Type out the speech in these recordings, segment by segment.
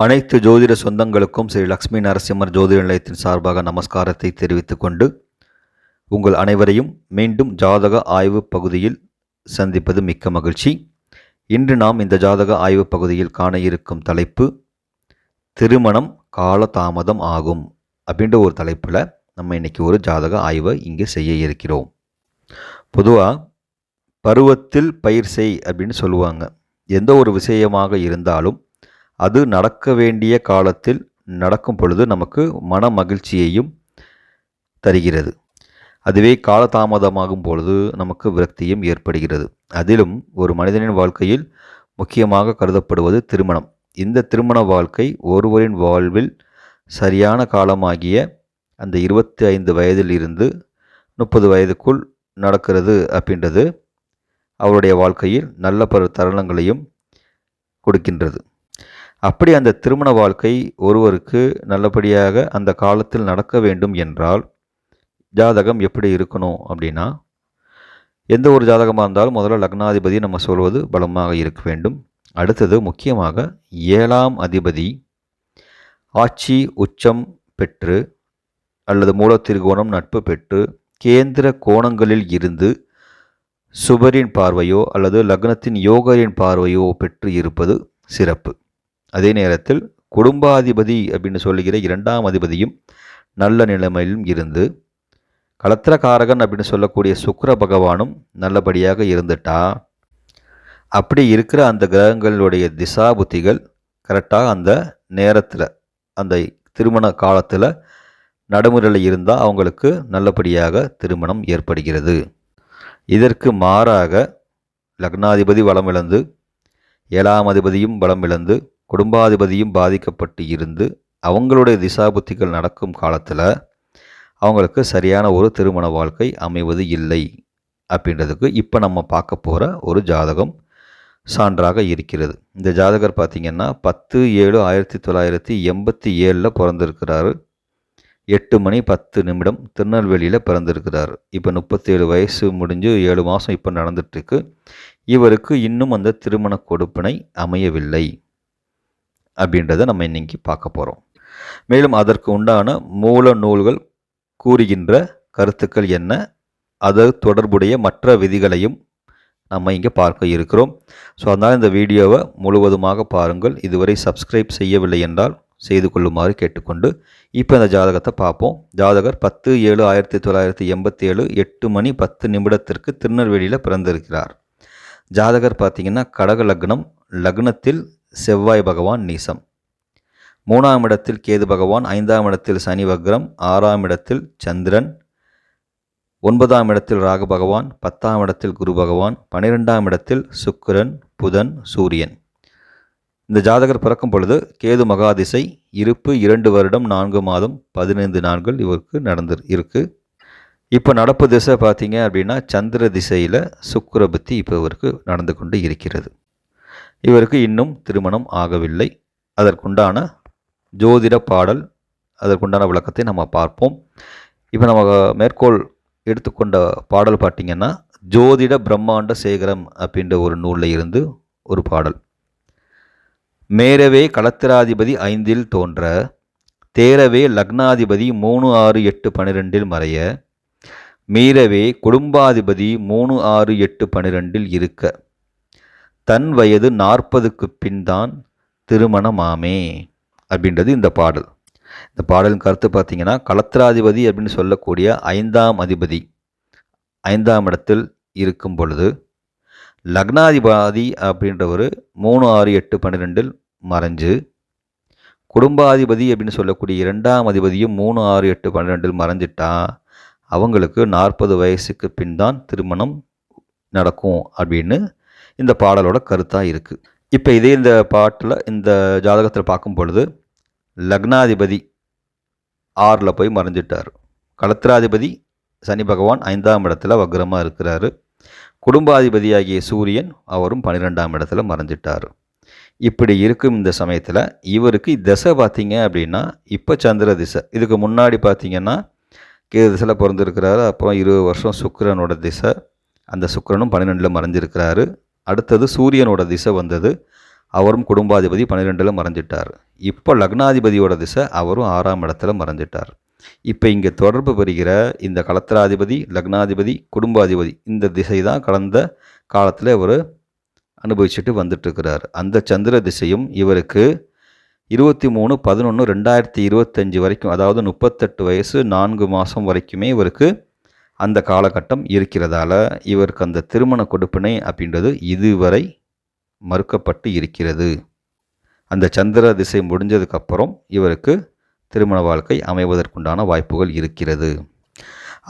அனைத்து ஜோதிட சொந்தங்களுக்கும் ஸ்ரீ லக்ஷ்மி நரசிம்மர் ஜோதிட நிலையத்தின் சார்பாக நமஸ்காரத்தை தெரிவித்துக் கொண்டு உங்கள் அனைவரையும் மீண்டும் ஜாதக ஆய்வு பகுதியில் சந்திப்பது மிக்க மகிழ்ச்சி. இன்று நாம் இந்த ஜாதக ஆய்வு பகுதியில் காண இருக்கும் தலைப்பு திருமணம் காலதாமதம் ஆகும் அப்படின்ற ஒரு தலைப்பில் நம்ம இன்னைக்கு ஒரு ஜாதக ஆய்வை இங்கே செய்ய இருக்கிறோம். பொதுவாக பருவத்தில் பயிர் செய் அப்படின்னு சொல்லுவாங்க. எந்த ஒரு விஷயமாக இருந்தாலும் அது நடக்க வேண்டிய காலத்தில் நடக்கும் பொழுது நமக்கு மன மகிழ்ச்சியையும் தருகிறது. அதுவே காலதாமதமாகும் பொழுது நமக்கு விரக்தியும் ஏற்படுகிறது. அதிலும் ஒரு மனிதனின் வாழ்க்கையில் முக்கியமாக கருதப்படுவது திருமணம். இந்த திருமண வாழ்க்கை ஒருவரின் வாழ்வில் சரியான காலமாகிய அந்த இருபத்தி ஐந்து வயதில் இருந்து முப்பது வயதுக்குள் நடக்கிறது அப்படின்றது அவருடைய வாழ்க்கையில் நல்ல பல தருணங்களையும் கொடுக்கின்றது. அப்படி அந்த திருமண வாழ்க்கை ஒருவருக்கு நல்லபடியாக அந்த காலத்தில் நடக்க வேண்டும் என்றால் ஜாதகம் எப்படி இருக்கணும் அப்படின்னா எந்த ஒரு ஜாதகமாக இருந்தாலும் முதல்ல லக்னாதிபதி நம்ம சொல்வது பலமாக இருக்க வேண்டும். அடுத்தது முக்கியமாக ஏழாம் அதிபதி ஆட்சி உச்சம் பெற்று அல்லது மூலத்திருகோணம் நட்பு பெற்று கேந்திர கோணங்களில் இருந்து சுபரின் பார்வையோ அல்லது லக்னத்தின் யோகரின் பார்வையோ பெற்று இருப்பது சிறப்பு. அதே நேரத்தில் குடும்பாதிபதி அப்படின்னு சொல்லுகிற இரண்டாம் அதிபதியும் நல்ல நிலைமையிலும் இருந்து கலத்திரக்காரகன் அப்படின்னு சொல்லக்கூடிய சுக்கர பகவானும் நல்லபடியாக இருந்துட்டா? அப்படி இருக்கிற அந்த கிரகங்களுடைய திசா புத்திகள் கரெக்டாக அந்த நேரத்தில் அந்த திருமண காலத்தில் நடைமுறையில் இருந்தால் அவங்களுக்கு நல்லபடியாக திருமணம் ஏற்படுகிறது. இதற்கு மாறாக லக்னாதிபதி வளம் இழந்து ஏழாம் அதிபதியும் வளமிழந்து இழந்து குடும்பாதிபதியும் பாதிக்கப்பட்டு இருந்து அவங்களுடைய திசாபுத்திகள் நடக்கும் காலத்தில் அவங்களுக்கு சரியான ஒரு திருமண வாழ்க்கை அமைவது இல்லை அப்படின்றதுக்கு இப்போ நம்ம பார்க்க போகிற ஒரு ஜாதகம் சான்றாக இருக்கிறது. இந்த ஜாதகர் பார்த்திங்கன்னா பத்து ஏழு ஆயிரத்தி தொள்ளாயிரத்தி எண்பத்தி ஏழில் பிறந்திருக்கிறாரு. எட்டு மணி பத்து நிமிடம் திருநெல்வேலியில் பிறந்திருக்கிறார். இப்போ முப்பத்தேழு வயசு முடிஞ்சு ஏழு மாதம் இப்போ நடந்துட்டுருக்கு இவருக்கு இன்னும் அந்த திருமண கொடுப்பினை அமையவில்லை. அப்படின்றத நம்ம இன்னைக்கு பார்க்க போகிறோம் மேலும் அதற்கு உண்டான மூல நூல்கள் கூறுகின்ற கருத்துக்கள் என்ன அது தொடர்புடைய மற்ற விதிகளையும் நம்ம இங்கே பார்க்க இருக்கிறோம். ஸோ அதனால் இந்த வீடியோவை முழுவதுமாக பாருங்கள். இதுவரை சப்ஸ்கிரைப் செய்யவில்லை என்றால் செய்து கொள்ளுமாறு கேட்டுக்கொண்டு இப்போ இந்த ஜாதகத்தை பார்ப்போம். ஜாதகர் பத்து ஏழு ஆயிரத்தி தொள்ளாயிரத்தி எண்பத்தி ஏழு எட்டு மணி பத்து நிமிடத்திற்கு திருநெல்வேலியில் பிறந்திருக்கிறார். ஜாதகர் பார்த்தீங்கன்னா கடக லக்னம் லக்னத்தில் செவ்வாய் பகவான் நீசம். மூணாம் இடத்தில் கேது பகவான் ஐந்தாம் இடத்தில் சனி வக்ரம் ஆறாம் இடத்தில் சந்திரன் ஒன்பதாம் இடத்தில் ராகு பகவான் பத்தாம் இடத்தில் குரு பகவான் பன்னிரெண்டாம் இடத்தில் சுக்கிரன் புதன் சூரியன். இந்த ஜாதகர் பிறக்கும் பொழுது கேது மகாதிசை இருப்பு இரண்டு வருடம் நான்கு மாதம் பதினைந்து நாட்கள் இவருக்கு நடந்து இருக்கு. இப்போ நடப்பு திசை பார்த்தீங்க அப்படின்னா சந்திர திசையில் சுக்கிர புத்தி இப்போ இவருக்கு நடந்து கொண்டு இருக்கிறது. இவருக்கு இன்னும் திருமணம் ஆகவில்லை. அதற்குண்டான ஜோதிட பாடல் அதற்குண்டான விளக்கத்தை நம்ம பார்ப்போம். இப்போ நம்ம மேற்கோள் எடுத்துக்கொண்ட பாடல் பார்த்திங்கன்னா ஜோதிட பிரம்மாண்ட சேகரம் அப்படின்ற ஒரு நூலில் இருந்து ஒரு பாடல். மேரவே களத்திராதிபதி ஐந்தில் தோன்ற தேரவே லக்னாதிபதி மூணு ஆறு எட்டு பன்னிரெண்டில் மறைய மீறவே குடும்பாதிபதி மூணு ஆறு எட்டு பன்னிரெண்டில் இருக்க. தன் வயது நாற்பதுக்கு பின் தான் திருமணமாமே அப்படின்றது இந்த பாடல். இந்த பாடலின் கருத்து பார்த்தீங்கன்னா கலத்திராதிபதி அப்படின்னு சொல்லக்கூடிய ஐந்தாம் அதிபதி ஐந்தாம் இடத்தில் இருக்கும் பொழுது லக்னாதிபாதி அப்படின்றவர் மூணு ஆறு எட்டு பன்னிரெண்டில் மறைஞ்சு குடும்பாதிபதி அப்படின்னு சொல்லக்கூடிய இரண்டாம் அதிபதியும் மூணு ஆறு எட்டு பன்னிரெண்டில் மறைஞ்சிட்டா அவங்களுக்கு நாற்பது வயசுக்கு பின் தான் திருமணம் நடக்கும் அப்படின்னு இந்த பாடலோட கருத்தாக இருக்குது இப்போ இதே இந்த பாட்டில் இந்த ஜாதகத்தில் பார்க்கும் பொழுது லக்னாதிபதி ஆறில் போய் மறைஞ்சிட்டார். களத்திராதிபதி சனி பகவான் ஐந்தாம் இடத்துல வக்ரமாக இருக்கிறாரு. குடும்பாதிபதியாகிய சூரியன் அவரும் பன்னிரெண்டாம் இடத்துல மறைஞ்சிட்டார். இப்படி இருக்கும் இந்த சமயத்தில் இவருக்கு திசை பார்த்தீங்க அப்படின்னா இப்போ சந்திர திசை. இதுக்கு முன்னாடி பார்த்தீங்கன்னா கேது திசையில் பிறந்திருக்கிறாரு. அப்புறம் இருபது வருஷம் சுக்கரனோட திசை. அந்த சுக்கிரனும் பன்னிரெண்டில் மறைஞ்சிருக்கிறாரு. அடுத்தது சூரியனோட திசை வந்தது. அவரும் குடும்பாதிபதி பன்னிரெண்டில் மறைஞ்சிட்டார். இப்போ லக்னாதிபதியோட திசை அவரும் ஆறாம் இடத்துல மறைஞ்சிட்டார். இப்போ இங்கே தொடர்பு பெறுகிற இந்த கலத்திராதிபதி லக்னாதிபதி குடும்பாதிபதி இந்த திசை தான் கடந்த காலத்தில் இவர் அனுபவிச்சுட்டு வந்துட்டுருக்கிறார். அந்த சந்திர திசையும் இவருக்கு இருபத்தி மூணு பதினொன்று ரெண்டாயிரத்தி இருபத்தஞ்சி வரைக்கும் அதாவது முப்பத்தெட்டு வயசு நான்கு மாதம் வரைக்குமே இவருக்கு அந்த காலகட்டம் இருக்கிறதால இவருக்கு அந்த திருமண கொடுப்பினை அப்படின்றது இதுவரை மறுக்கப்பட்டு இருக்கிறது. அந்த சந்திர திசை முடிஞ்சதுக்கப்புறம் இவருக்கு திருமண வாழ்க்கை அமைவதற்குண்டான வாய்ப்புகள் இருக்கிறது.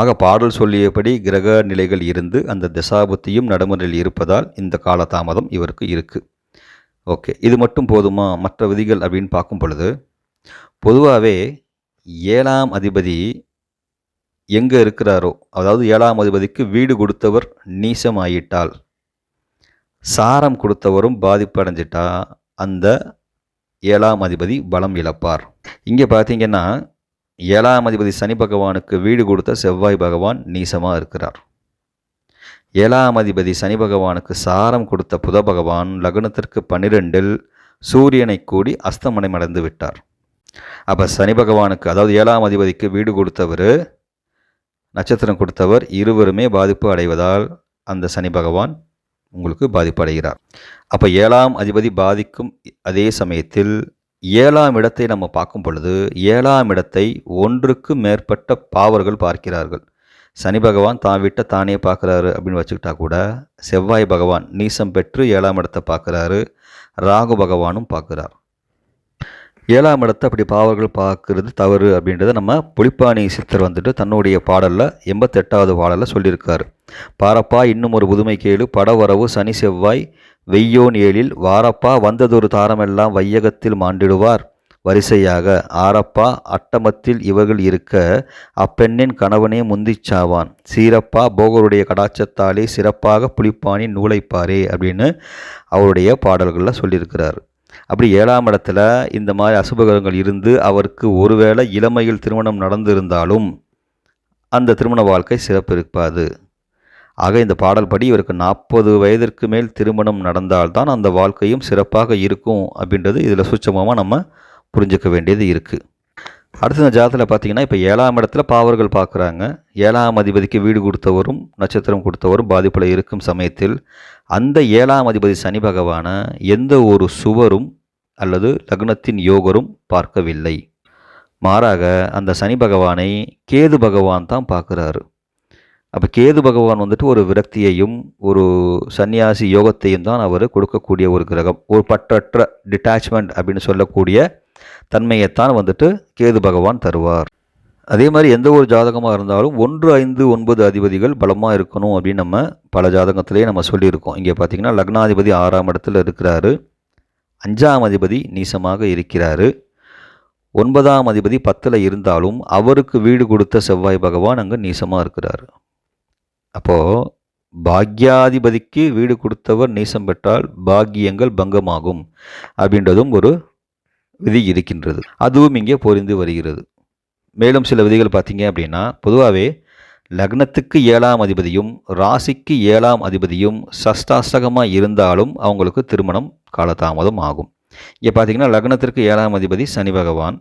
ஆக பாடல் சொல்லியபடி கிரக நிலைகள் இருந்து அந்த திசாபுத்தியும் நடைமுறையில் இருப்பதால் இந்த கால தாமதம் இவருக்கு இருக்குது ஓகே இது மட்டும் போதுமா? மற்ற விதிகள் அப்படின்னு பார்க்கும் பொழுது பொதுவாகவே ஏழாம் அதிபதி எங்கே இருக்கிறாரோ அதாவது ஏழாம் அதிபதிக்கு வீடு கொடுத்தவர் நீசம் ஆயிட்டால் சாரம் கொடுத்தவரும் பாதிப்படைஞ்சிட்டா அந்த ஏழாம் அதிபதி பலம் இழப்பார். இங்கே பார்த்தீங்கன்னா ஏழாம் அதிபதி சனி பகவானுக்கு வீடு கொடுத்த செவ்வாய் பகவான் நீசமாக இருக்கிறார். ஏழாம் அதிபதி சனி பகவானுக்கு சாரம் கொடுத்த புத பகவான் லக்னத்திற்கு பன்னிரெண்டில் சூரியனை கூடி அஸ்தமனம் அடைந்து விட்டார். அப்போ சனி பகவானுக்கு அதாவது ஏழாம் அதிபதிக்கு வீடு கொடுத்தவர் நட்சத்திரம் கொடுத்தவர் இருவருமே பாதிப்பு அடைவதால் அந்த சனி பகவான் உங்களுக்கு பாதிப்பு அடைகிறார். அப்போ ஏழாம் அதிபதி பாதிக்கும் அதே சமயத்தில் ஏழாம் இடத்தை நம்ம பார்க்கும் பொழுது ஏழாம் இடத்தை ஒன்றுக்கு மேற்பட்ட பாவர்கள் பார்க்கிறார்கள். சனி பகவான் தான் விட்ட தானே பார்க்குறாரு அப்படின்னு வச்சுக்கிட்டா கூட செவ்வாய் பகவான் நீசம் பெற்று ஏழாம் இடத்தை பார்க்குறாரு. ராகு பகவானும் பார்க்குறார். ஏழாம் இடத்தை அப்படி பாவர்கள் பார்க்கறது தவறு அப்படின்றத நம்ம புலிப்பாணி சித்தர் வந்துட்டு தன்னுடைய பாடலில் எண்பத்தெட்டாவது பாடலில் சொல்லியிருக்காரு. பாரப்பா இன்னும் ஒரு புதுமை கேளு. படவரவு சனி செவ்வாய் வெய்யோன் ஏழில் வாரப்பா வந்ததொரு தாரமெல்லாம் வையகத்தில் மாண்டிடுவார். வரிசையாக ஆரப்பா அட்டமத்தில் இவர்கள் இருக்க அப்பெண்ணின் கணவனே முந்திச்சாவான். சீரப்பா போகருடைய கடாச்சத்தாலே சிறப்பாக புலிப்பாணி நூலைப்பாரே அப்படின்னு அவருடைய பாடல்களில் சொல்லியிருக்கிறார். அப்படி ஏழாம் இடத்துல இந்த மாதிரி அசுபகரங்கள் இருந்து அவருக்கு ஒருவேளை இளமையில் திருமணம் நடந்திருந்தாலும் அந்த திருமண வாழ்க்கை சிறப்பு இருப்பாது ஆக இந்த பாடல் படி இவருக்கு நாற்பது வயதிற்கு மேல் திருமணம் நடந்தால்தான் அந்த வாழ்க்கையும் சிறப்பாக இருக்கும் அப்படின்றது இதில் சுச்சமாக நம்ம புரிஞ்சுக்க வேண்டியது இருக்குது அடுத்த இந்த ஜாதத்தில் பார்த்தீங்கன்னா இப்போ ஏழாம் இடத்துல பாவர்கள் பார்க்குறாங்க ஏழாம் அதிபதிக்கு வீடு கொடுத்தவரும் நட்சத்திரம் கொடுத்தவரும் பாதிப்பில் இருக்கும் சமயத்தில் அந்த ஏழாம் அதிபதி சனி பகவானை எந்த ஒரு சுவரும் அல்லது லக்னத்தின் யோகரும் பார்க்கவில்லை. மாறாக அந்த சனி பகவானை கேது பகவான் தான் பார்க்குறாரு அப்போ கேது பகவான் வந்துட்டு ஒரு விரக்தியையும் ஒரு சன்னியாசி யோகத்தையும் தான் அவர் கொடுக்கக்கூடிய ஒரு கிரகம். ஒரு பற்றற்ற டிட்டாச்மெண்ட் அப்படின்னு சொல்லக்கூடிய தன்மையைத்தான் வந்துட்டு கேது பகவான் தருவார். அதே மாதிரி எந்த ஒரு ஜாதகமாக இருந்தாலும் ஒன்று ஐந்து ஒன்பது அதிபதிகள் பலமாக இருக்கணும் அப்படின்னு நம்ம பல ஜாதகத்திலேயே நம்ம சொல்லியிருக்கோம். இங்கே பார்த்தீங்கன்னா லக்னாதிபதி ஆறாம் இடத்துல இருக்கிறாரு. அஞ்சாம் அதிபதி நீசமாக இருக்கிறாரு. ஒன்பதாம் அதிபதி பத்தில் இருந்தாலும் அவருக்கு வீடு கொடுத்த செவ்வாய் பகவான் அங்கே நீசமாக இருக்கிறார். அப்போது பாக்யாதிபதிக்கு வீடு கொடுத்தவர் நீசம் பெற்றால் பாக்கியங்கள் பங்கமாகும் அப்படின்றதும் ஒரு விதி இருக்கின்றது. அதுவும் இங்கே பொரிந்து வருகிறது. மேலும் சில விதிகள் பார்த்தீங்க அப்படின்னா பொதுவாகவே லக்னத்துக்கு ஏழாம் அதிபதியும் ராசிக்கு ஏழாம் அதிபதியும் சஷ்டாஷ்டகமாக இருந்தாலும் அவங்களுக்கு திருமணம் காலதாமதம் ஆகும். இங்கே பார்த்தீங்கன்னா லக்னத்திற்கு ஏழாம் அதிபதி சனி பகவான்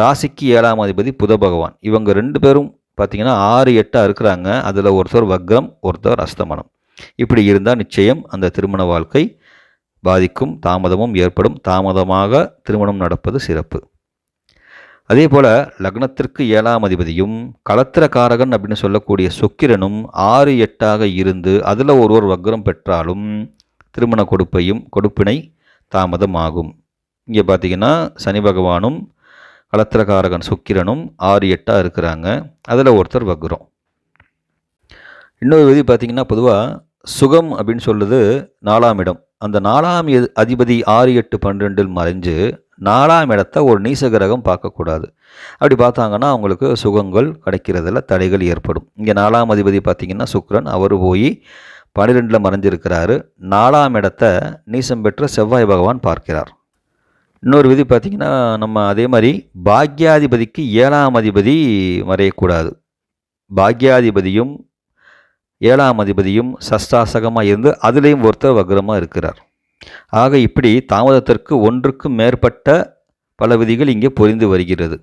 ராசிக்கு ஏழாம் அதிபதி புத பகவான். இவங்க ரெண்டு பேரும் பார்த்தீங்கன்னா ஆறு எட்டாக இருக்கிறாங்க. அதில் ஒருத்தர் வக்ரம் ஒருத்தர் அஸ்தமனம். இப்படி இருந்தால் நிச்சயம் அந்த திருமண வாழ்க்கை பாதிக்கும் தாமதமும் ஏற்படும். தாமதமாக திருமணம் நடப்பது சிறப்பு. அதே போல் லக்னத்திற்கு ஏழாம் அதிபதியும் களத்திரக்காரகன் அப்படின்னு சொல்லக்கூடிய சுக்கிரனும் ஆறு எட்டாக இருந்து அதில் ஒருவர் வக்ரம் பெற்றாலும் திருமண கொடுப்பையும் கொடுப்பினை தாமதமாகும். இங்கே பார்த்தீங்கன்னா சனி பகவானும் களத்திரக்காரகன் சுக்கிரனும் ஆறு எட்டாக இருக்கிறாங்க. அதில் ஒருத்தர் வக்ரம். இன்னொரு விதி பார்த்தீங்கன்னா பொதுவாக சுகம் அப்படின்னு சொல்லுது நாலாம் இடம். அந்த நாலாம் அதிபதி ஆறு எட்டு பன்னிரெண்டில் மறைஞ்சு நாலாம் இடத்த ஒரு நீச கிரகம் பார்க்கக்கூடாது. அப்படி பார்த்தாங்கன்னா அவங்களுக்கு சுகங்கள் கிடைக்கிறதுல தடைகள் ஏற்படும். இங்கே நாலாம் அதிபதி பார்த்திங்கன்னா சுக்ரன் அவர் போய் பன்னிரெண்டில் மறைஞ்சிருக்கிறாரு. நாலாம் இடத்த நீசம் பெற்ற செவ்வாய் பகவான் பார்க்கிறார். இன்னொரு விதி பார்த்தீங்கன்னா நம்ம அதே மாதிரி பாக்யாதிபதிக்கு ஏழாம் அதிபதி மறையக்கூடாது. பாக்யாதிபதியும் ஏழாம் அதிபதியும் சஷ்டாசகமாக இருந்து அதுலேயும் ஒருத்தர் வக்ரமாக இருக்கிறார். ஆக இப்படி தாமதத்திற்கு ஒன்றுக்கும் மேற்பட்ட பல விதிகள் இங்கே புரிந்து வருகிறது.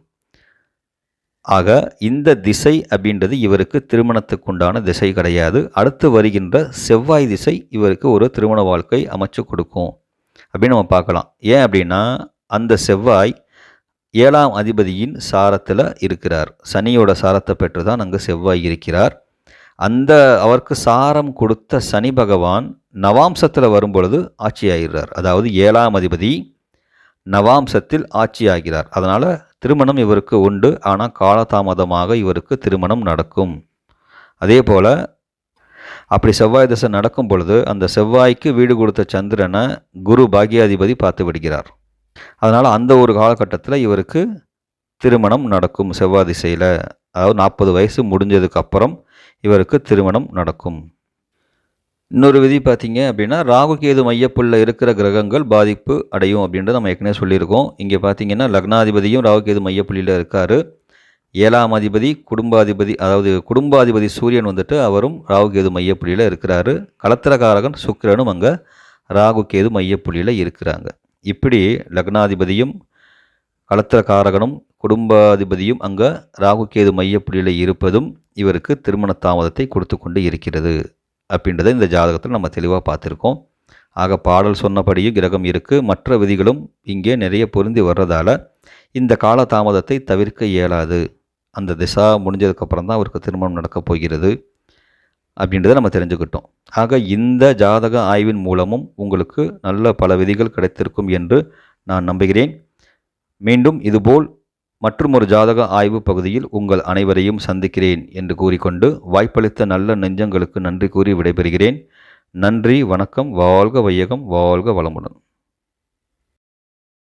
ஆக இந்த திசை அப்படின்றது இவருக்கு திருமணத்துக்குண்டான திசை கிடையாது. அடுத்து வருகின்ற செவ்வாய் திசை இவருக்கு ஒரு திருமண வாழ்க்கை அமைச்சு கொடுக்கும். அப்படின்னு நம்ம பார்க்கலாம். ஏன் அப்படின்னா அந்த செவ்வாய் ஏழாம் அதிபதியின் சாரத்தில் இருக்கிறார். சனியோட சாரத்தை பெற்று தான் அங்கே செவ்வாய் இருக்கிறார். அந்த அவருக்கு சாரம் கொடுத்த சனி பகவான் நவாம்சத்தில் வரும்பொழுது ஆட்சியாகிறார். அதாவது ஏழாம் அதிபதி நவாம்சத்தில் ஆட்சியாகிறார். அதனால் திருமணம் இவருக்கு உண்டு. ஆனால் காலதாமதமாக இவருக்கு திருமணம் நடக்கும். அதே போல் அப்படி செவ்வாய் திசை நடக்கும் பொழுது அந்த செவ்வாய்க்கு வீடு கொடுத்த சந்திரனை குரு பாக்யாதிபதி பார்த்து விடுகிறார். அதனால் அந்த ஒரு காலகட்டத்தில் இவருக்கு திருமணம் நடக்கும் செவ்வாய் திசையில். அதாவது நாற்பது வயசு முடிஞ்சதுக்கு அப்புறம் இவருக்கு திருமணம் நடக்கும். இன்னொரு விதி பார்த்தீங்க அப்படின்னா ராகு கேது மையப்புள்ள இருக்கிற கிரகங்கள் பாதிப்பு அடையும் அப்படின்றத நம்ம ஏற்கனவே சொல்லியிருக்கோம். இங்கே பார்த்தீங்கன்னா லக்னாதிபதியும் ராகு கேது மையப்புள்ளியில் இருக்கார். ஏழாம் அதிபதி குடும்பாதிபதி அதாவது குடும்பாதிபதி சூரியன் வந்துட்டு அவரும் ராகு கேது மையப்புள்ளியில் இருக்கிறாரு. கலத்திரகாரகன் சுக்கிரனும் அங்கே ராகு கேது மையப்புள்ளியில் இருக்கிறாங்க. இப்படி லக்னாதிபதியும் கலத்திரகாரகனும் குடும்பாதிபதியும் அங்கே ராகு கேது மையப்புள்ளியில் இருப்பதும் இவருக்கு திருமண தாமதத்தை கொடுத்து கொண்டு இருக்கிறது அப்படின்றத இந்த ஜாதகத்தில் நம்ம தெளிவாக பார்த்துருக்கோம். ஆக பாடல் சொன்னபடியும் கிரகம் இருக்குது மற்ற விதிகளும் இங்கே நிறைய பொருந்தி வர்றதால இந்த கால தாமதத்தை தவிர்க்க இயலாது. அந்த திசா முடிஞ்சதுக்கப்புறம் தான் அவருக்கு திருமணம் நடக்கப் போகிறது அப்படின்றத நம்ம தெரிஞ்சுக்கிட்டோம். ஆக இந்த ஜாதக ஆய்வின் மூலமும் உங்களுக்கு நல்ல பல விதிகள் கிடைத்திருக்கும் என்று நான் நம்புகிறேன். மீண்டும் இதுபோல் மற்றும் ஒரு ஜாதக ஆய்வு பகுதியில் உங்கள் அனைவரையும் சந்திக்கிறேன் என்று கூறிக்கொண்டு வாய்ப்பளித்த நல்ல நெஞ்சங்களுக்கு நன்றி கூறி விடைபெறுகிறேன். நன்றி வணக்கம் வாழ்க வையகம் வாழ்க வளமுடன்.